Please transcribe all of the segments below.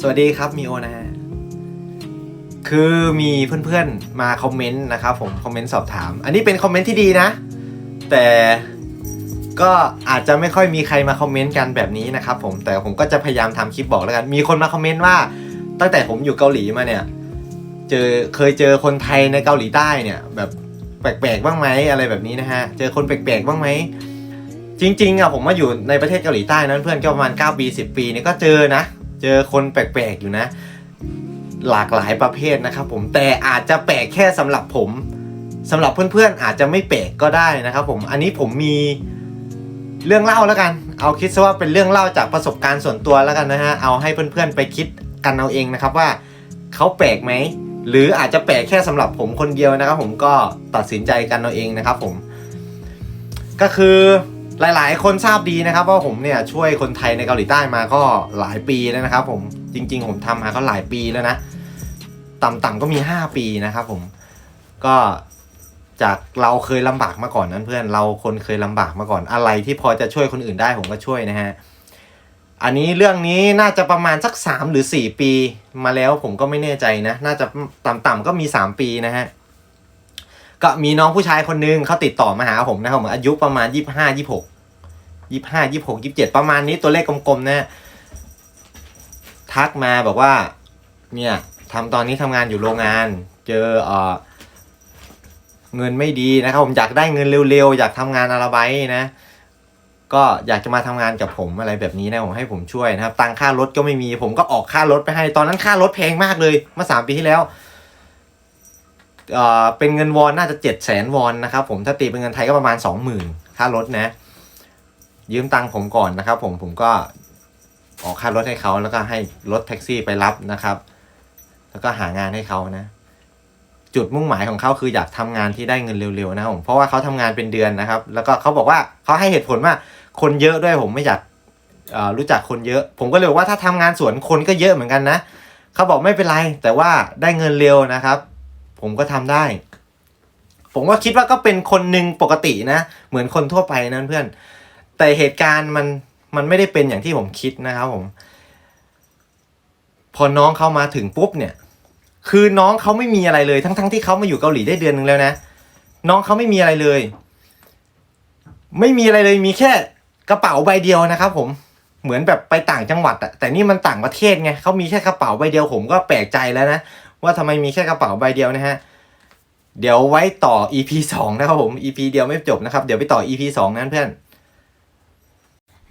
สวัสดีครับมีโอนะฮะ คือมีเพื่อนๆมาคอมเมนต์นะครับผมคอมเมนต์สอบถาม อันนี้เป็นคอมเมนต์ที่ดีนะ แต่ก็อาจจะไม่ค่อยมีใครมาคอมเมนต์กันแบบนี้นะครับผมแต่ผมก็จะพยายามทำคลิปบอกแล้วกัน มีคนมาคอมเมนต์ว่า ตั้งแต่ผมอยู่เกาหลีมาเนี่ย เจอเคยเจอคนไทยในเกาหลีใต้เนี่ย แบบแปลกๆบ้างไหมอะไรแบบนี้นะฮะ เจอคนแปลกๆบ้างไหมจริงๆอะผมมาอยู่ในประเทศเกาหลีใต้นั้นเพื่อนก็ประมาณ9ปี10 ปีเนี่ยก็เจอนะ เจอคนแปลกๆอยู่นะ หลากหลายประเภทนะครับผมแต่อาจจะแปลกแค่สำหรับผมสำหรับเพื่อนๆอาจจะไม่แปลกก็ได้นะครับผมอันนี้ผมมีเรื่องเล่าแล้วกัน เอาคิดซะว่าเป็นเรื่องเล่าจากประสบการณ์ส่วนตัวแล้วกันนะฮะเอาให้เพื่อนๆไปคิดกันเอาเองนะครับว่าเขาแปลกไหมหรืออาจจะแปลกแค่สำหรับผมคนเดียวนะครับ ผมก็ตัดสินใจกันเอาเองนะครับผม ก็คือ หลาย ๆ คนทราบดีนะครับว่าผมเนี่ยช่วยคนไทยในเกาหลีใต้มาก็หลายปีแล้วนะครับ ผมจริง ๆ ผมทำมาก็หลายปีแล้วนะ ต่ำๆก็มี 5 ปีนะครับผมก็จากเราเคยลำบากมาก่อนนั้นเพื่อนเราคนเคยลำบากมาก่อนอะไรที่พอจะช่วยคนอื่นได้ผมก็ช่วยนะฮะอันนี้เรื่องนี้น่าจะประมาณสัก 3 หรือ 4 ปีมาแล้วผมก็ไม่แน่ใจนะ น่าจะต่ำๆก็มี 3 ปีนะฮะ ก็มีน้องผู้ชายคนนึงเขาติดต่อมาหาผมนะครับผมอายุประมาณ25 26 25 26 27ประมาณนี้ตัวเลขกลมๆนะทักมาบอกว่า เนี่ยทำตอนนี้ทำงานอยู่โรงงาน เจอเออเงินไม่ดีนะครับ ผมอยากได้เงินเร็วๆ อยากทำงานอะไรไว้นะ ก็อยากจะมาทำงานกับผมอะไรแบบนี้นะผมให้ผมช่วยนะครับ ตังค่ารถก็ไม่มี ผมก็ออกค่ารถไปให้ ตอนนั้นค่ารถแพงมากเลยเมื่อสามปีที่แล้ว เอ่อเป็นเงินวอนน่าจะเจ็ดแสนวอนนะครับผมถ้าตีเป็นเงินไทยก็ประมาณสองหมื่นค่ารถนะ ยืมตังค์ผมก่อนนะครับ ผมผมก็ออกค่ารถให้เขาแล้วก็ให้รถแท็กซี่ไปรับนะครับ แล้วก็หางานให้เขานะ จุดมุ่งหมายของเขาคืออยากทำงานที่ได้เงินเร็วๆนะผมเพราะว่าเขาทำงานเป็นเดือนนะครับ แล้วก็เขาบอกว่าเขาให้เหตุผลว่าคนเยอะด้วยผมไม่อยากรู้จักคนเยอะ ผมก็เลยบอกว่าถ้าทำงานสวนคนก็เยอะเหมือนกันนะเขาบอกไม่เป็นไรแต่ว่าได้เงินเร็วนะครับ ผมก็ทำได้ ผมก็คิดว่าก็เป็นคนหนึ่งปกตินะ เหมือนคนทั่วไปนั่นเพื่อน แต่เหตุการณ์มันมันไม่ได้เป็นอย่างที่ผมคิดนะครับผม พอน้องเขามาถึงปุ๊บเนี่ย คือน้องเขาไม่มีอะไรเลยทั้งๆทที่เขามาอยู่เกาหลีได้เดือนหนึ่งแล้วนะ น้องเขาไม่มีอะไรเลย ไม่มีอะไรเลยมีแค่กระเป๋าใบเดียวนะครับ ผมเหมือนแบบไปต่างจังหวัดอะแต่นี่มันต่างประเทศไงเขามีแค่กระเป๋าใบเดียวผมก็แปลกใจแล้วนะ ว่าทำไมมีแค่กระเป๋าใบเดียวนะฮะ เดี๋ยวไว้ต่อ EP สองนะครับผม EP เดียวไม่จบนะครับ เดี๋ยวไปต่อ EP สองนั้นเพื่อน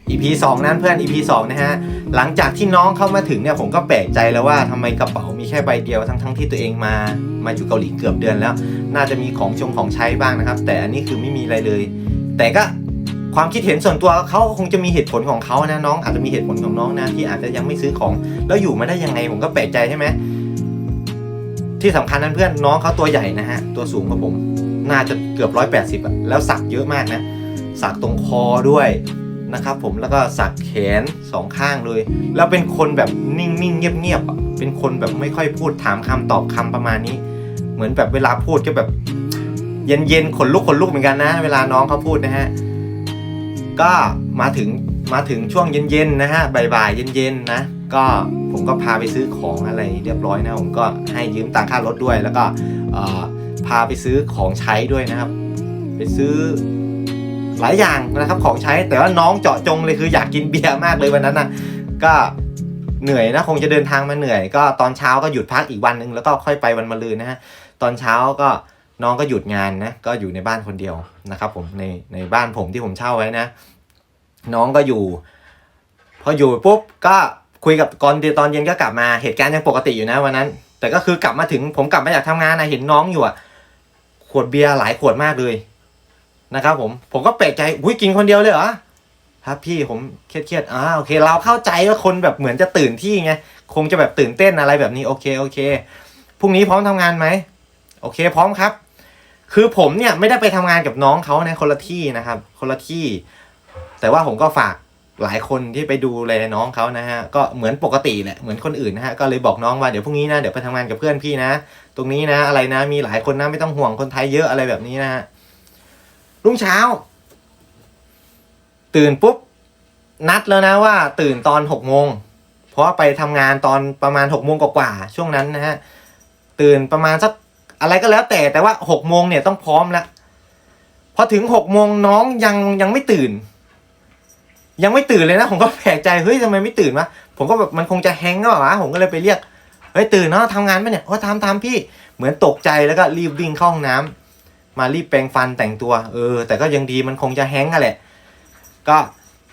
EP สองนั้นเพื่อน EP สองนะฮะ หลังจากที่น้องเข้ามาถึงเนี่ยผมก็แปลกใจแล้วว่าทำไมกระเป๋ามีแค่ใบเดียวทั้งทั้งที่ตัวเองมา มาอยู่เกาหลีเกือบเดือนแล้ว น่าจะมีของชงของใช้บ้างนะครับ แต่อันนี้คือไม่มีอะไรเลย แต่ก็ความคิดเห็นส่วนตัวเขาคงจะมีเหตุผลของเขานะน้องอาจจะมีเหตุผลของน้องนะที่อาจจะยังไม่ซื้อของ แล้วอยู่มาได้ยังไงผมก็แปลกใจใช่ไหม ที่สำคัญนั้นเพื่อนน้องเขาตัวใหญ่นะฮะ ตัวสูงกว่าผม น่าจะเกือบร้อยแปดสิบอะแล้วสักเยอะมากนะ สักตรงคอด้วยนะครับผมแล้วก็สักแขนสองข้างเลย แล้วเป็นคนแบบนิ่งๆเงียบๆอะเป็นคนแบบไม่ค่อยพูดถามคำตอบคำประมาณนี้ เหมือนแบบเวลาพูดก็แบบ เย็นๆขนลุกขนลุกเหมือนกันนะ เวลาน้องเขาพูดนะฮะก็มาถึงมาถึงช่วงเย็นๆนะฮะบ่ายๆเย็นๆนะ ก็ ผมก็พาไปซื้อของอะไรเรียบร้อยนะผมก็ให้ยืมตังค่ารถด้วย แล้วก็พาไปซื้อของใช้ด้วยนะครับ ไปซื้อหลายอย่างนะครับของใช้แต่ว่าน้องเจาะจงเลยคืออยากกินเบียร์มากเลยวันนั้นนะก็เหนื่อยนะคงจะเดินทางมาเหนื่อย ก็ตอนเช้าก็หยุดพักอีกวันนึงแล้วก็ค่อยไปวันมะรืนนะฮะตอนเช้าก็น้องก็หยุดงานนะก็อยู่ในบ้านคนเดียวนะครับ ผมในในบ้านผมที่ผมเช่าไว้นะ น้องก็อยู่ พออยู่ปุ๊บก็ คุยกับก่อนตอนเย็นก็กลับมาเหตุการณ์ยังปกติอยู่นะวันนั้น แต่ก็คือกลับมาถึงผมกลับมาจากทำงานนะเห็นน้องอยู่อะขวดเบียร์หลายขวดมากเลยนะครับผมผมก็แปลกใจอุ้ยกินคนเดียวเลยเหรอครับพี่ผมเครียดๆอ่าโอเค เราเข้าใจว่าคนแบบเหมือนจะตื่นที่ไงคงจะแบบตื่นเต้นอะไรแบบนี้โอเคโอเคพรุ่งนี้พร้อมทำงานไหมโอเค พร้อมครับ คือผมเนี่ยไม่ได้ไปทำงานกับน้องเขาในคนละที่นะครับ คนละที่ แต่ว่าผมก็ฝาก หลายคนที่ไปดูแลยน้องเขานะฮะก็เหมือนปกติแหละเหมือนคนอื่นนะฮะก็เลยบอกน้องว่าเดี๋ยวพรุ่งนี้นะเดี๋ยวไปทำงานกับเพื่อนพี่นะ ตรงนี้นะ อะไรนะ มีหลายคนนะไม่ต้องห่วงคนไทยเยอะอะไรแบบนี้นะฮะรุ่งเช้า ตื่นปุ๊บนัดแล้วนะว่า ตื่นตอนหกโมงเพราะไปทำงานตอนประมาณหกโมงกว่าๆช่วงนั้นนะฮะตื่นประมาณสักอะไรก็แล้วแต่แต่ว่าหกโมงเนี่ยต้องพร้อมแล้วพอถึงหกโมงน้องยังยังไม่ตื่น ยังไม่ตื่นเลยนะ ผมก็แปลกใจเฮ้ยทำไมไม่ตื่นวะผมก็แบบมันคงจะแฮงก์ก็วะผมก็เลยไปเรียกเฮ้ยตื่นเนาะทำงานปะเนี่ยโอ้ทำทำพี่เหมือนตกใจแล้วก็รีบวิ่งเข้าห้องน้ำมารีบแปรงฟันแต่งตัว เออ แต่ก็ยังดีมันคงจะแฮงก์กันแหละก็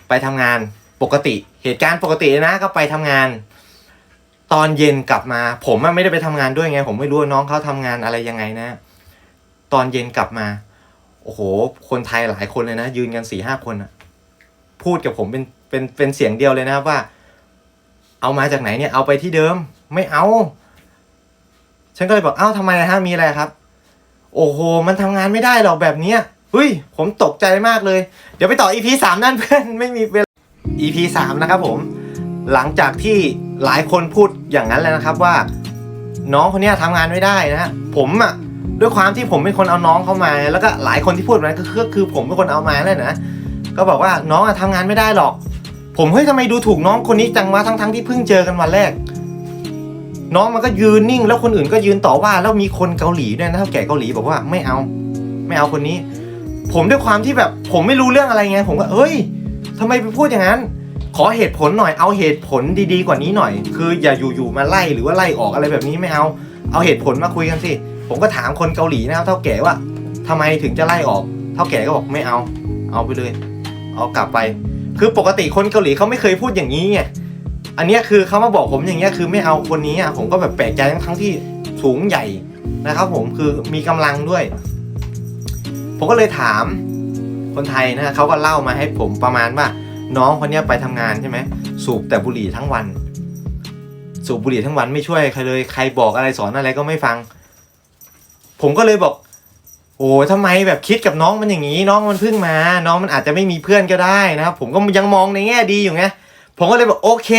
ไปทำงานปกติเหตุการณ์ปกตินะก็ไปทำงาน ตอนเย็นกลับมา ผมไม่ได้ไปทำงานด้วยไง ผมไม่รู้ว่าน้องเขาทำงานอะไรยังไงนะ ตอนเย็นกลับมา โอ้โห คนไทยหลายคนเลยนะ ยืนกันสี่ห้าคนอะ พูดกับผมเป็นเป็นเป็นเสียงเดียวเลยนะครับว่า เอามาจากไหนเนี่ยเอาไปที่เดิม ไม่เอา ฉันก็เลยบอกเอ้าทำไมอะฮะมีอะไรครับ โอ้โห มันทำงานไม่ได้หรอกแบบเนี้ยเฮ้ย ผมตกใจมากเลย เดี๋ยวไปต่อ EP สามนั่นเพื่อนไม่มีเวลา EP สามนะครับผม หลังจากที่หลายคนพูดอย่างนั้นแล้วนะครับว่า น้องคนนี้ยทำงานไม่ได้นะฮะผมอะด้วยความที่ผมเป็นคนเอาน้องเข้ามา แล้วก็หลายคนที่พูดมาก็คือก็คือผมเป็นคนเอามาแล้วนะ ก็บอกว่าน้องอะทำงานไม่ได้หรอก ผมเฮ้ยทำไมดูถูกน้องคนนี้จังวะทั้งทั้งๆที่เพิ่งเจอกันวันแรก น้องมันก็ยืนนิ่ง แล้วคนอื่นก็ยืนต่อว่า แล้วมีคนเกาหลีด้วยนะเท่าแก่เกาหลีบอกว่าไม่เอา ไม่เอาคนนี้ ผมด้วยความที่แบบ ผมไม่รู้เรื่องอะไรไงผมก็เฮ้ยทำไมไปพูดอย่างนั้น ขอเหตุผลหน่อยเอาเหตุผลดีๆกว่านี้หน่อย คืออย่าอยู่ๆมาไล่หรือว่าไล่ออกอะไรแบบนี้ไม่เอา เอาเหตุผลมาคุยกันสิผมก็ถามคนเกาหลีนะครับเท่าแก่ว่าทำไมถึงจะไล่ออก เท่าแก่ก็บอกไม่เอา เอาไปเลย เอากลับไป คือปกติคนเกาหลีเขาไม่เคยพูดอย่างนี้ไงอันนี้คือเขามาบอกผมอย่างเงี้ยคือไม่เอาคนนี้อะผมก็แบบแปลกใจทั้งที่สูงใหญ่นะครับ ผมคือมีกำลังด้วย ผมก็เลยถามคนไทยนะเขาก็เล่ามาให้ผมประมาณว่า น้องคนนี้ไปทำงานใช่ไหมสูบแต่บุหรี่ทั้งวัน สูบบุหรี่ทั้งวันไม่ช่วยใครเลย ใครบอกอะไรสอนอะไรก็ไม่ฟัง ผมก็เลยบอก โอ้ทำไมแบบคิดกับน้องมันอย่างนี้ น้องมันเพิ่งมา น้องมันอาจจะไม่มีเพื่อนก็ได้นะครับ ผมก็ยังมองในแง่ดีอยู่ไงผมก็เลยบอกโอเค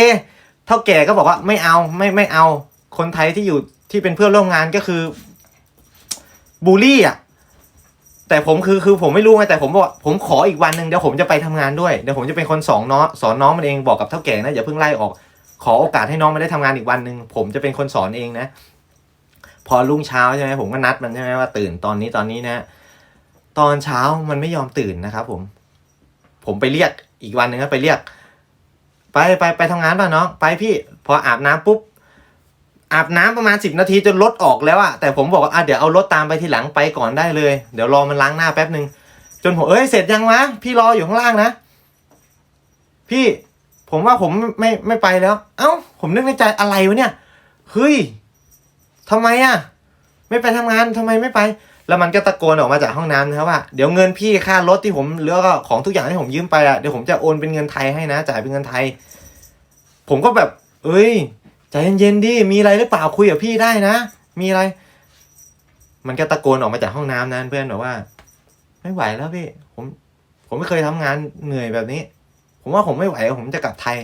เท่าแก่ก็บอกว่าไม่เอาไม่ไม่เอา คนไทยที่อยู่ที่เป็นเพื่อนร่วมงานก็คือบูลลี่อะแต่ผมคือคือผมไม่รู้ไงแต่ผมบอกผมขออีกวันหนึ่งเดี๋ยวผมจะไปทำงานด้วยเดี๋ยวผมจะเป็นคนสอนน้องสอนน้องมันเองบอกกับเท่าแก่นะอย่าเพิ่งไล่ออก ขอโอกาสให้น้องมันได้ทำงานอีกวันหนึ่งผมจะเป็นคนสอนเองนะ พอรุ่งเช้าใช่ไหมผมก็นัดมันใช่ไหมว่าตื่นตอนนี้ตอนนี้นะ ตอนเช้ามันไม่ยอมตื่นนะครับผม ผมไปเรียกอีกวันหนึ่งก็ไปเรียก ไปไปไปทำงานป่ะน้องไปพี่พออาบน้ำปุ๊บอาบน้ำประมาณสิบนาทีจนรถออกแล้วอะแต่ผมบอกว่าอะเดี๋ยวเอารถตามไปทีหลังไปก่อนได้เลย เดี๋ยวรอมันล้างหน้าแป๊บหนึ่งจนผมเอ้ยเสร็จยังวะพี่รออยู่ข้างล่างนะ พี่ผมว่าผมไม่ไม่ไม่ไปแล้ว เอ้า ผมนึกในใจอะไรวะเนี่ยเฮ้ย ทำไมอะไม่ไปทำงานทำไมไม่ไป แล้วมันก็ตะโกนออกมาจากห้องน้ำนะครับว่าเดี๋ยวเงินพี่ค่ารถที่ผมเหลือก็ของทุกอย่างที่ผมยืมไปอะเดี๋ยวผมจะโอนเป็นเงินไทยให้นะ จ่ายเป็นเงินไทย ผมก็แบบ เอ้ยใจเย็นๆดิมีอะไรหรือเปล่าคุยกับพี่ได้นะ มีอะไร มันก็ตะโกนออกมาจากห้องน้ำนั้นเพื่อนบอกว่า ไม่ไหวแล้วพี่ผมผมไม่เคยทำงานเหนื่อยแบบนี้ ผมว่าผมไม่ไหวผมจะกลับไทย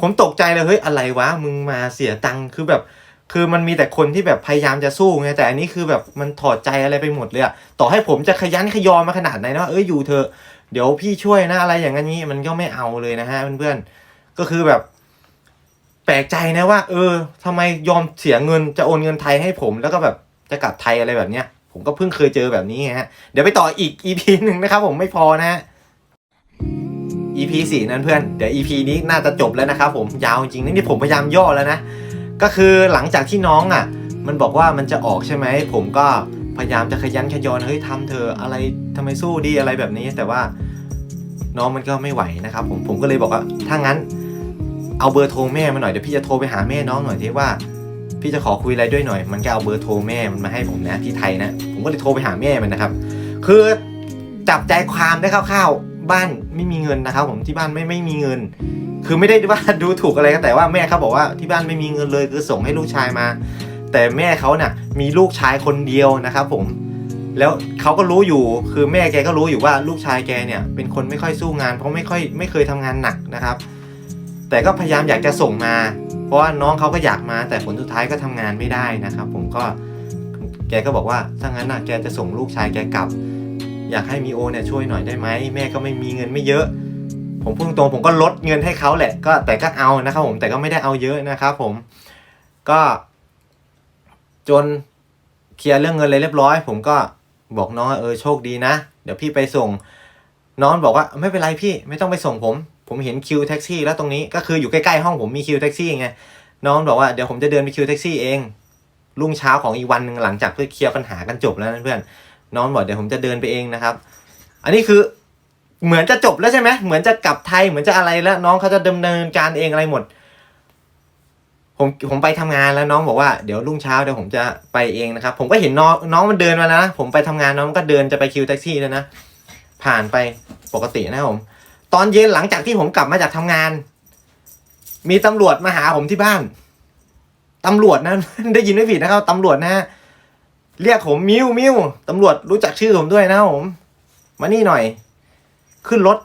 ผมตกใจเลยเฮ้ยอะไรวะมึงมาเสียตังค์คือแบบ คือมันมีแต่คนที่แบบพยายามจะสู้ไงแต่อันนี้คือแบบมันถอดใจอะไรไปหมดเลยอะต่อให้ผมจะขยันขยอมาขนาดไหนนะเอ้ยอยู่เถอะเดี๋ยวพี่ช่วยนะอะไรอย่างนี้มันก็ไม่เอาเลยนะฮะเพื่อนๆก็คือแบบ แปลกใจนะว่า เออทำไมยอมเสียเงินจะโอนเงินไทยให้ผม แล้วก็แบบจะกลับไทยอะไรแบบเนี้ย ผมก็เพิ่งเคยเจอแบบนี้ฮะเดี๋ยวไปต่ออีก EP หนึ่งนะครับผมไม่พอนะฮะ EP สี่นั่นเพื่อนเดี๋ยว EP นี้น่าจะจบแล้วนะครับผมยาวจริงนี่ผมพยายามย่อแล้วนะ ก็คือหลังจากที่น้องอะ มันบอกว่ามันจะออกใช่ไหม ผมก็พยายามจะขยันขยอนเฮ้ยทำเธออะไรทำไมสู้ดีอะไรแบบนี้ แต่ว่าน้องมันก็ไม่ไหวนะครับ ผมผมก็เลยบอกว่าถ้างั้น เอาเบอร์โทรแม่มาหน่อยเดี๋ยวพี่จะโทรไปหาแม่น้องหน่อยที่ว่า พี่จะขอคุยอะไรด้วยหน่อย มันก็เอาเบอร์โทรแม่มันมาให้ผมนะที่ไทยนะผมก็เลยโทรไปหาแม่มันนะครับ คือจับใจความได้คร่าวๆบ้านไม่มีเงินนะครับ ผมที่บ้านไม่ไม่มีเงิน คือไม่ได้ว่าดูถูกอะไรก็แต่ว่าแม่เขาบอกว่าที่บ้านไม่มีเงินเลยคือส่งให้ลูกชายมา แต่แม่เขาเนี่ยมีลูกชายคนเดียวนะครับผมแล้วเขาก็รู้อยู่คือแม่แกก็รู้อยู่ว่าลูกชายแกเนี่ยเป็นคนไม่ค่อยสู้งาน เพราะไม่ค่อยไม่เคยทำงานหนักนะครับ แต่ก็พยายามอยากจะส่งมา เพราะว่าน้องเขาก็อยากมา แต่ผลสุดท้ายก็ทำงานไม่ได้นะครับ ผมก็แกก็บอกว่าถ้างั้นนะแกจะส่งลูกชายแกกลับ อยากให้มีโอเนี่ยช่วยหน่อยได้ไหมแม่ก็ไม่มีเงินไม่เยอะ ผมพูดตรงๆผมก็ลดเงินให้เขาแหละ ก็แต่ก็เอานะครับผมแต่ก็ไม่ได้เอาเยอะนะครับผมก็ จนเคลียร์เรื่องเงินเลยเรียบร้อย ผมก็บอกน้องเออโชคดีนะ เดี๋ยวพี่ไปส่ง น้องบอกว่าไม่เป็นไรพี่ไม่ต้องไปส่งผม ผมเห็นคิวแท็กซี่แล้วตรงนี้ก็คืออยู่ใกล้ๆห้องผมมีคิวแท็กซี่ไงน้องบอกว่าเดี๋ยวผมจะเดินไปคิวแท็กซี่เองรุ่งเช้าของอีกวันหนึ่งหลังจากที่อเคลียร์ปัญหากันจบแล้วนะเพื่อน น้องบอกเดี๋ยวผมจะเดินไปเองนะครับ อันนี้คือ เหมือนจะจบแล้วใช่ไหมเหมือนจะกลับไทยเหมือนจะอะไรแล้ว น้องเขาจะดำเนินการเองอะไรหมด ผมผมไปทำงานแล้วน้องบอกว่าเดี๋ยวรุ่งเช้าเดี๋ยวผมจะไปเองนะครับ ผมก็เห็นน้องน้องมันเดินมานะผมไปทำงานน้องก็เดินจะไปคิวแท็กซี่แล้วนะผ่านไปปกตินะผม ตอนเย็นหลังจากที่ผมกลับมาจากทำงาน มีตำรวจมาหาผมที่บ้านตำรวจนะได้ยินไม่ผิดนะครับตำรวจนะฮะเรียกผมมิวมิวตำรวจรู้จักชื่อผมด้วยนะผม มานี่หน่อย ขึ้นรถ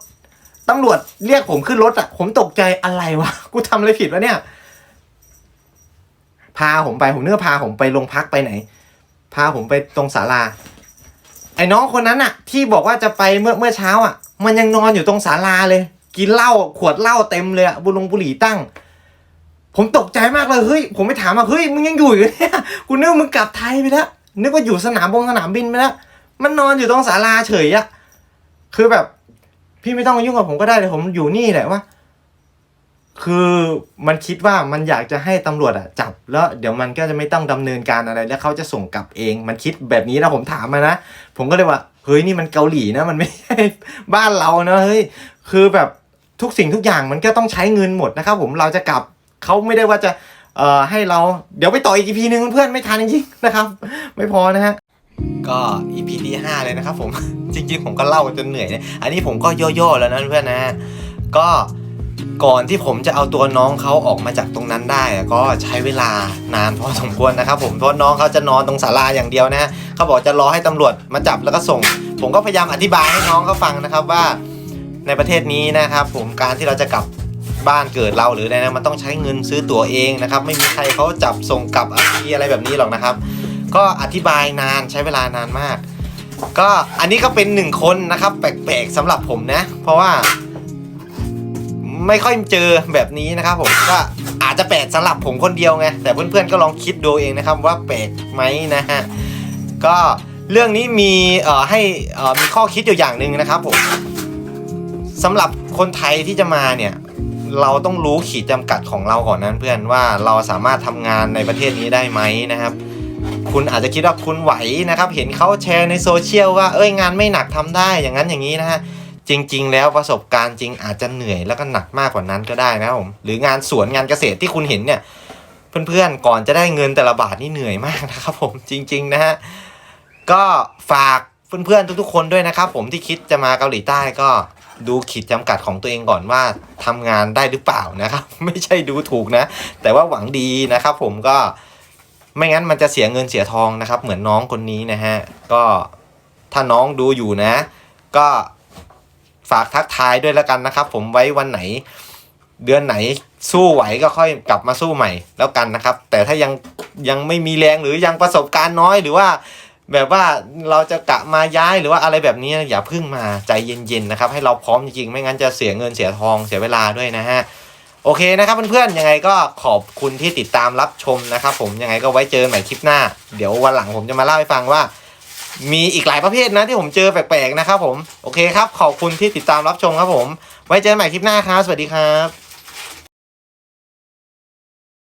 ตำรวจเรียกผมขึ้นรถอะ ผมตกใจอะไรวะ กูทำอะไรผิดวะเนี่ย พาผมไป ผมเนื้อพาผมไปโรงพักไปไหน พาผมไปตรงศาลา ไอ้น้องคนนั้นอะ ที่บอกว่าจะไปเมื่อเมื่อเช้าอะ มันยังนอนอยู่ตรงศาลาเลย กินเหล้าขวดเหล้าเต็มเลยอะ บุลงบุหรี่ตั้ง ผมตกใจมากเลย เฮ้ย ผมไปถามว่า เฮ้ย มึงยังอยู่อยู่เนี่ย กูนึกว่ามึงกลับไทยไปแล้ว นึกว่าอยู่สนามบงสนามบินไปแล้ว มันนอนอยู่ตรงศาลาเฉยอะ คือแบบ พี่ไม่ต้องมายุ่งกับผมก็ได้เลยผมอยู่นี่แหละว่า คือมันคิดว่ามันอยากจะให้ตำรวจอะจับ แล้วเดี๋ยวมันก็จะไม่ต้องดำเนินการอะไร แล้วเขาจะส่งกลับเอง มันคิดแบบนี้นะผมถามมานะผมก็เลยว่าเฮ้ยนี่มันเกาหลีนะมันไม่ใช่บ้านเรานะเฮ้ยคือแบบทุกสิ่งทุกอย่างมันก็ต้องใช้เงินหมดนะครับ ผมเราจะกลับเขาไม่ได้ว่าจะเอ่อให้เราเดี๋ยวไปต่ออีกพีนึงเพื่อนไม่ทันจริงๆนะครับ ไม่พอนะฮะก็ EP ที่5เลยนะครับผม จริง ๆ ผมก็เล่าจนเหนื่อยเนี่ยอันนี้ผมก็ย่อๆแล้วนะเพื่อนนะ ก็ก่อนที่ผมจะเอาตัวน้องเขาออกมาจากตรงนั้นได้ ก็ใช้เวลานานพอสมควรนะครับ ผมเพราะน้องเขาจะนอนตรงศาลาอย่างเดียวนะฮะเขาบอกจะรอให้ตำรวจมาจับแล้วก็ส่ง ผมก็พยายามอธิบายให้น้องเขาฟังนะครับว่า ในประเทศนี้นะครับ ผมการที่เราจะกลับบ้านเกิดเราหรืออะไรนะมันต้องใช้เงินซื้อตั๋วเองนะครับ ไม่มีใครเขาจับส่งกลับอะไรแบบนี้หรอกนะครับ ก็อธิบายนานใช้เวลานานมาก ก็อันนี้ก็เป็นหนึ่งคนนะครับ แปลกๆสำหรับผมนะ เพราะว่า ไม่ค่อยเจอแบบนี้นะครับ ผมก็อาจจะแปลกสำหรับผมคนเดียวไงแต่เพื่อนๆก็ลองคิดดูเองนะครับ ว่าแปลกไหมนะฮะก็เรื่องนี้มีเอ่อให้เอ่อมีข้อคิดอยู่อย่างหนึ่งนะครับผมสำหรับคนไทยที่จะมาเนี่ย เราต้องรู้ขีดจำกัดของเราก่อนนั้นเพื่อนว่าเราสามารถทำงานในประเทศนี้ได้ไหมนะครับ คุณอาจจะคิดว่าคุณไหวนะครับ เห็นเขาแชร์ในโซเชียลว่าเอ้ยงานไม่หนักทำได้อย่างนั้นอย่างนี้นะฮะจริง ๆ แล้วประสบการณ์จริงอาจจะเหนื่อยแล้วก็หนักมากกว่านั้นก็ได้นะครับผมหรืองานสวนงานเกษตรที่คุณเห็นเนี่ยเพื่อนๆก่อนจะได้เงินแต่ละบาทนี่เหนื่อยมากนะครับผมจริง ๆ นะฮะก็ฝากเพื่อนๆทุกๆคนด้วยนะครับ ผมที่คิดจะมาเกาหลีใต้ก็ดูขีดจำกัดของตัวเองก่อนว่าทำงานได้หรือเปล่านะครับ ไม่ใช่ดูถูกนะ แต่ว่าหวังดีนะครับ ผมก็ ไม่งั้นมันจะเสียเงินเสียทองนะครับ เหมือนน้องคนนี้นะฮะก็ถ้าน้องดูอยู่นะ ก็ฝากทักทายด้วยแล้วกันนะครับ ผมไว้วันไหน เดือนไหนสู้ไหวก็ค่อยกลับมาสู้ใหม่แล้วกันนะครับ แต่ถ้ายังยังไม่มีแรงหรือยังประสบการณ์น้อยหรือว่าแบบว่าเราจะกะมาย้ายหรือว่าอะไรแบบนี้อย่าพึ่งมาใจเย็นๆนะครับ ให้เราพร้อมจริงๆไม่งั้นจะเสียเงินเสียทองเสียเวลาด้วยนะฮะ โอเคนะครับเพื่อนๆยังไงก็ขอบคุณที่ติดตามรับชมนะครับผมยังไงก็ไว้เจอกันใหม่คลิปหน้า เดี๋ยววันหลังผมจะมาเล่าให้ฟังว่า มีอีกหลายประเภทนะที่ผมเจอแปลกๆนะครับผมโอเคครับขอบคุณที่ติดตามรับชมครับผม ไว้เจอกันใหม่คลิปหน้าครับสวัสดีครับ